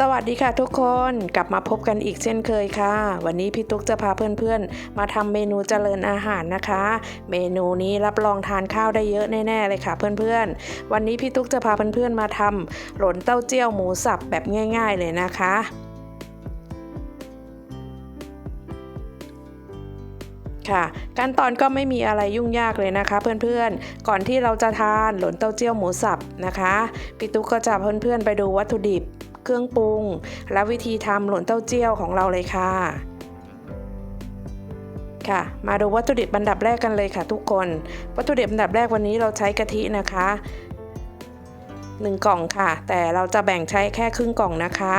สวัสดีค่ะทุกคนกลับมาพบกันอีกเช่นเคยค่ะ วันนี้พี่ตุ๊กจะพาเพื่อนๆ มาทำเมนูเจริญอาหารนะคะ เมนูนี้รับรองทานข้าวได้เยอะแน่ๆเลยค่ะเพื่อนๆ วันนี้พี่ตุ๊กจะพาเพื่อนๆมาทำหลนเต้าเจี้ยวหมูสับแบบง่าย ๆ เลยนะคะค่ะขั้นตอนก็ไม่มีอะไรยุ่งยากเลยนะคะเพื่อนๆ ก่อนที่เราจะทานหลนเต้าเจี้ยวหมูสับนะคะพี่ตุ๊กก็จะพาเพื่อนๆไปดูวัตถุดิบ เครื่องปรุง และวิธีทำหลนเต้าเจี้ยวของเราเลยค่ะ ค่ะ มาดูวัตถุดิบอันดับแรกกันเลยค่ะ ทุกคน วัตถุดิบอันดับแรกวันนี้เราใช้กะทินะคะ1กล่องค่ะ แต่เราจะแบ่งใช้แค่ครึ่งกล่องนะคะ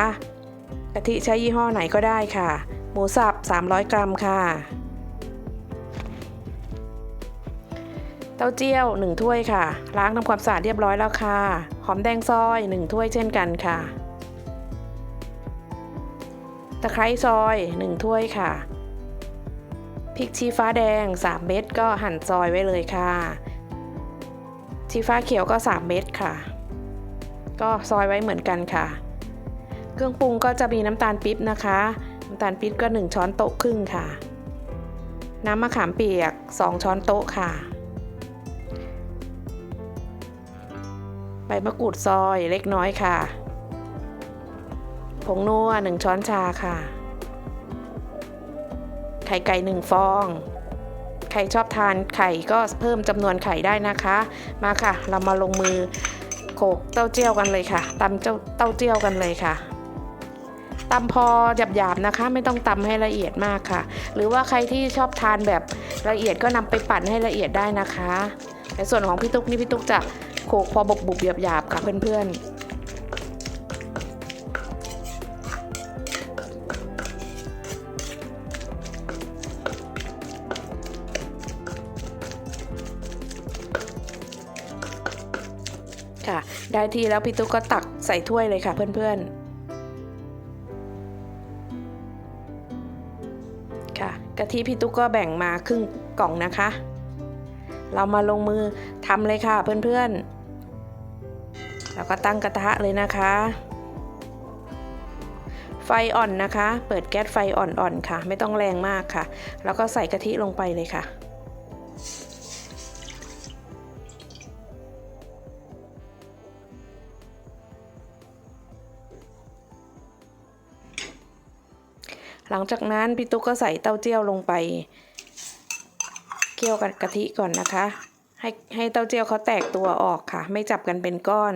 กะทิใช้ยี่ห้อไหนก็ได้ค่ะ หมูสับ 300 กรัมค่ะเต้าเจี้ยว 1 ถ้วยค่ะ ล้างทำความสะอาดเรียบร้อยแล้วค่ะ หอมแดงซอย 1 ถ้วยเช่นกันค่ะ ตะไคร้ซอย 1 ถ้วยค่ะ พริกชี้ฟ้าแดง 3 เม็ดก็หั่นซอยไว้เลยค่ะ ชี้ฟ้าเขียวก็ 3 เม็ดค่ะ ก็ซอยไว้เหมือนกันค่ะ เครื่องปรุงก็จะมีน้ำตาลปิ๊บนะคะ น้ำตาลปิ๊บก็ 1 ช้อนโต๊ะครึ่งค่ะ น้ำมะขามเปียก 2 ช้อนโต๊ะค่ะ ใบมะกรูดซอยเล็กน้อยค่ะ ผงนัว1 ช้อนชาค่ะ ไข่ไก่1ฟอง ใครชอบทานไข่ก็เพิ่มจำนวนไข่ได้นะคะ มาค่ะ เรามาลงมือโขลกเต้าเจี้ยวกันเลยค่ะตำเจ้าเต้าเจี้ยวกันเลยค่ะตำพอหยาบๆนะคะ ไม่ต้องตำให้ละเอียดมากค่ะ หรือว่าใครที่ชอบทานแบบละเอียดก็นำไปปั่นให้ละเอียดได้นะคะ ในส่วนของพี่ตุ๊กนี่พี่ตุ๊กจะโขลกพอบุบๆหยาบๆค่ะเพื่อนๆ ค่ะ ได้ที่แล้วพี่ตุ๊กก็ตักใส่ถ้วยเลยค่ะเพื่อนๆ ค่ะกะทิพี่ตุ๊กก็แบ่งมาครึ่งกล่องนะคะ เรามาลงมือทำเลยค่ะเพื่อนๆ แล้วก็ตั้งกระทะเลยนะคะ ไฟอ่อนนะคะ เปิดแก๊สไฟอ่อนๆค่ะ ไม่ต้องแรงมากค่ะ แล้วก็ใส่กะทิลงไปเลยค่ะ หลังจากนั้นพี่ตุ๊กก็ใส่เต้าเจี้ยวลงไปเคี่ยวกับกะทิก่อนนะคะ ให้ให้เต้าเจี้ยวเขาแตกตัวออกค่ะ ไม่จับกันเป็นก้อน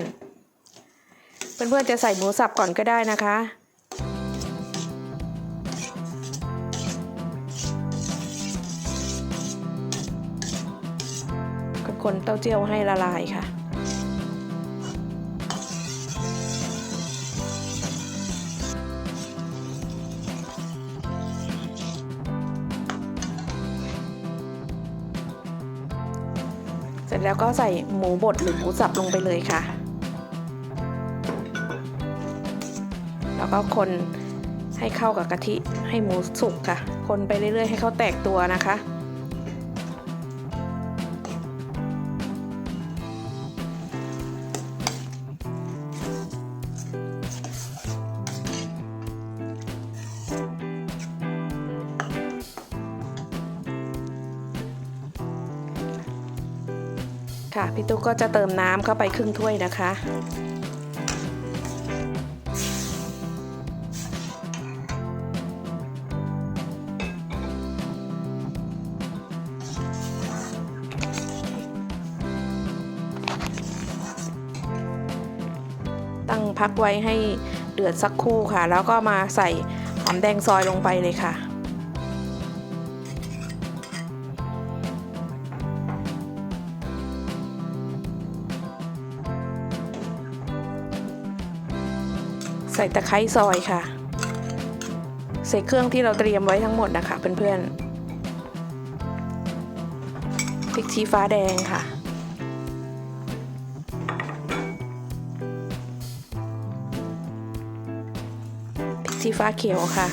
เพื่อนๆจะใส่หมูสับก่อนก็ได้นะคะคนเต้าเจี้ยวให้ละลายค่ะ แล้วก็ใส่หมูบดหรือหมูสับลงไปเลยค่ะ แล้วก็คนให้เข้ากับกะทิให้หมูสุกค่ะ คนไปเรื่อยๆ ให้เขาแตกตัวนะคะ ค่ะพี่ตุ๊กก็จะเติมน้ำเข้าไปครึ่งถ้วยนะคะ ตั้งพักไว้ให้เดือดสักครู่ค่ะ แล้วก็มาใส่หอมแดงซอยลงไปเลยค่ะ ส่ตะไคร้ซอยค่ะ ใส่เครื่องที่เราเตรียมไว้ทั้งหมดนะคะเพื่อนๆพริกชี้ฟ้าแดงค่ะพริกชี้ฟ้าเขียวค่ะ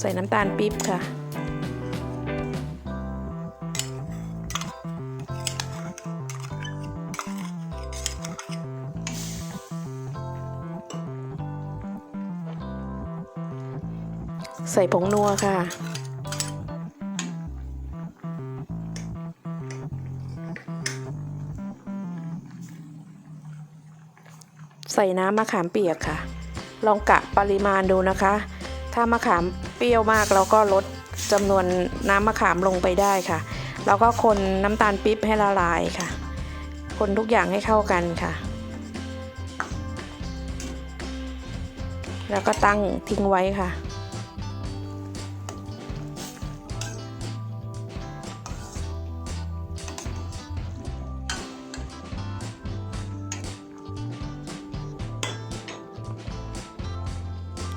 ใส่น้ำตาลปี๊บค่ะ ส่ผงนัวค่ะ ใส่น้ำมะขามเปียกค่ะ ลองกะปริมาณดูนะคะ ถ้ามะขามเปรี้ยวมากเราก็ลดจำนวนน้ำมะขามลงไปได้ค่ะ แล้วก็คนน้ำตาลปิ๊บให้ละลายค่ะ คนทุกอย่างให้เข้ากันค่ะ แล้วก็ตั้งทิ้งไว้ค่ะ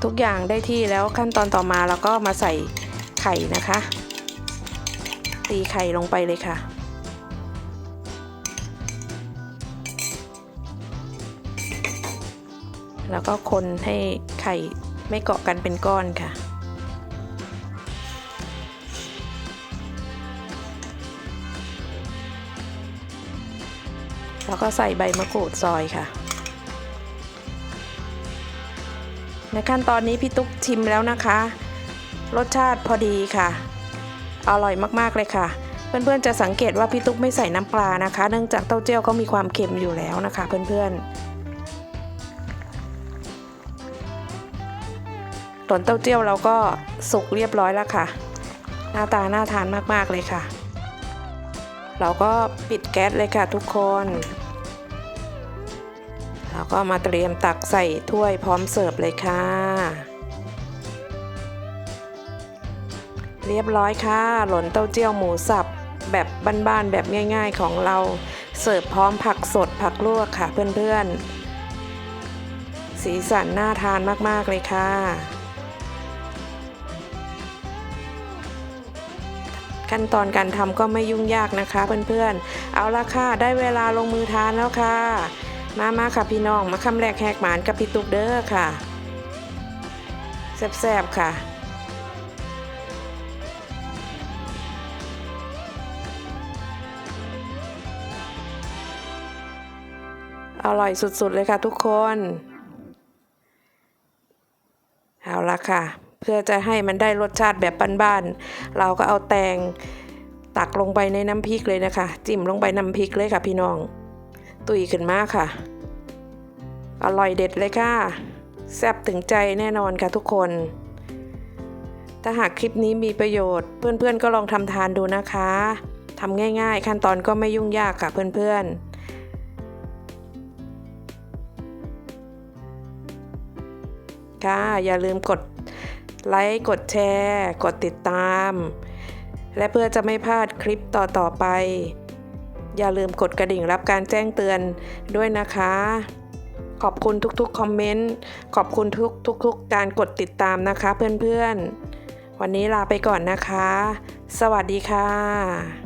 ทุกอย่างได้ที่แล้วขั้นตอนต่อมาเราก็มาใส่ไข่นะคะ ตีไข่ลงไปเลยค่ะ แล้วก็คนให้ไข่ไม่เกาะกันเป็นก้อนค่ะแล้วก็ใส่ใบมะกรูดซอยค่ะ ในขั้นตอนนี้พี่ตุ๊กชิมแล้วนะคะ รสชาติพอดีค่ะ อร่อยมากๆเลยค่ะ เพื่อนๆจะสังเกตว่าพี่ตุ๊กไม่ใส่น้ำปลานะคะ เนื่องจากเต้าเจี้ยวเขามีความเค็มอยู่แล้วนะคะ เพื่อนๆต้นเต้าเจี้ยวเราก็สุกเรียบร้อยแล้วค่ะ หน้าตาน่าทานมากๆเลยค่ะ เราก็ปิดแก๊สเลยค่ะทุกคน ก็มาเตรียมตักใส่ถ้วยพร้อมเสิร์ฟเลยค่ะ เรียบร้อยค่ะ หล่นเต้าเจี้ยวหมูสับ แบบบ้านๆแบบง่าย ๆของเรา เสิร์ฟพร้อมผักสดผักลวกค่ะเพื่อนๆ สีสันน่าทานมากๆเลยค่ะขั้นตอนการทำก็ไม่ยุ่งยากนะคะเพื่อนๆ เอาละค่ะ ได้เวลาลงมือทานแล้วค่ะ มามาค่ะพี่น้องมาคำแรกแหกหมานกับพี่ตุกเด้อค่ะแซ่บๆค่ะอร่อยสุด ๆ เลยค่ะทุกคน เอาละค่ะ เพื่อจะให้มันได้รสชาติแบบบ้านๆ เราก็เอาแตงตักลงไปในน้ำพริกเลยนะคะ จิ้มลงไปน้ำพริกเลยค่ะพี่น้อง ตุยขึ้นมาค่ะ อร่อยเด็ดเลยค่ะ แซ่บถึงใจแน่นอนค่ะทุกคน ถ้าหากคลิปนี้มีประโยชน์ เพื่อนๆก็ลองทำทานดูนะคะทำง่ายๆ ขั้นตอนก็ไม่ยุ่งยากค่ะเพื่อนๆค่ะอย่าลืมกดไลค์กดแชร์ กดติดตาม และเพื่อจะไม่พลาดคลิปต่อ ๆ ไป อย่าลืมกดกระดิ่งรับการแจ้งเตือนด้วยนะคะ ขอบคุณทุกๆคอมเมนต์ ขอบคุณทุกทุกๆการกดติดตามนะคะเพื่อนๆ วันนี้ลาไปก่อนนะคะ สวัสดีค่ะ